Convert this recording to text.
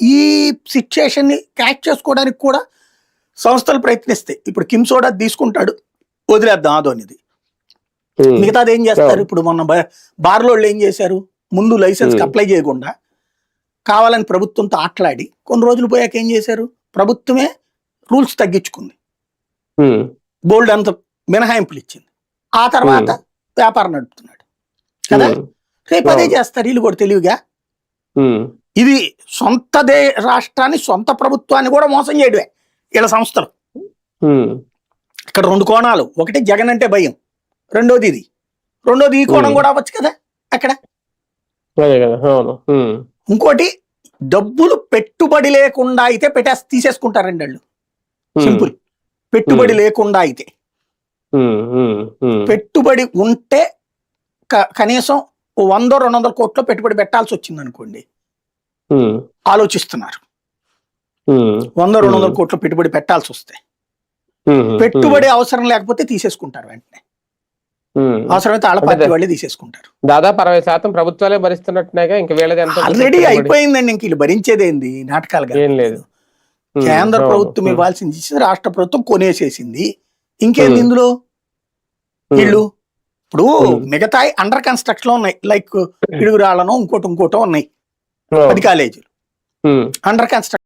ఈ సిచ్యుయేషన్ని క్యాచ్ చేసుకోవడానికి కూడా సంస్థలు ప్రయత్నిస్తాయి ఇప్పుడు కిమ్ సోడా తీసుకుంటాడు వదిలేద్దాం అదోనిది ఉమ్, మిగతాది ఏం చేస్తారు. ఇప్పుడు మొన్న బ- బార్లో వాళ్ళు ఏం చేశారు? ముందు లైసెన్స్ Hmm. అప్లై చేయకుండా కావాలని ప్రభుత్వంతో ఆటలాడి కొన్ని రోజులు పోయాక ఏం చేశారు? ప్రభుత్వమే రూల్స్ తగ్గించుకుంది. బోల్డ్ అంత మినహాయింపులు ఇచ్చింది. ఆ తర్వాత వ్యాపారం నడుపుతున్నాడు. కదా? రేపు అదే. చేస్తారు. వీళ్ళు కూడా తెలివిగా. ఇది సొంత దే రాష్ట్రాన్ని సొంత ప్రభుత్వాన్ని కూడా మోసం చేయడమే వీళ్ళ సంస్థలు. ఇక్కడ రెండు కోణాలు. ఒకటి జగన్ అంటే భయం. రెండోది ఇది. రెండోది ఈ కోణం. కూడా అవ్వచ్చు కదా అక్కడ. ఇంకోటి డబ్బులు పెట్టుబడి లేకుండా అయితే పెట్టేసి తీసేసుకుంటారండి వాళ్ళు ఉమ్, సింపుల్. పెట్టుబడి. లేకుండా అయితే. పెట్టుబడి ఉంటే కనీసం వందో రెండు వందల కోట్లు పెట్టుబడి పెట్టాల్సి వచ్చింది అనుకోండి ఆలోచిస్తున్నారు. వంద రెండు వందల. కోట్లు పెట్టుబడి పెట్టాల్సి వస్తే. పెట్టుబడి అవసరం లేకపోతే తీసేసుకుంటారు వెంటనే. అవసరమైతే వాళ్ళ పార్టీ వాళ్ళే తీసేసుకుంటారు. దాదాపు అరవై శాతం ప్రభుత్వాలే భరిస్తున్నట్టున్నాయిగా ఇంకా వీళ్ళది ఆల్రెడీ? అయిపోయిందండి ఇంక వీళ్ళు భరించేదేంది నాటకాలుగా. ఏం లేదు. కేంద్ర ప్రభుత్వం ఇవ్వాల్సింది ఇచ్చింది రాష్ట్ర ప్రభుత్వం కొనేసేసింది. ఇంకేంది. ఇందులో? వీళ్ళు ఇప్పుడు. మిగతా అండర్ కన్స్ట్రక్షన్లో ఉన్నాయి. లైక్ పిడుగురాళ్ళను ఇంకోటి ఇంకోటో ఉన్నాయి. పది కాలేజీలు. Under construction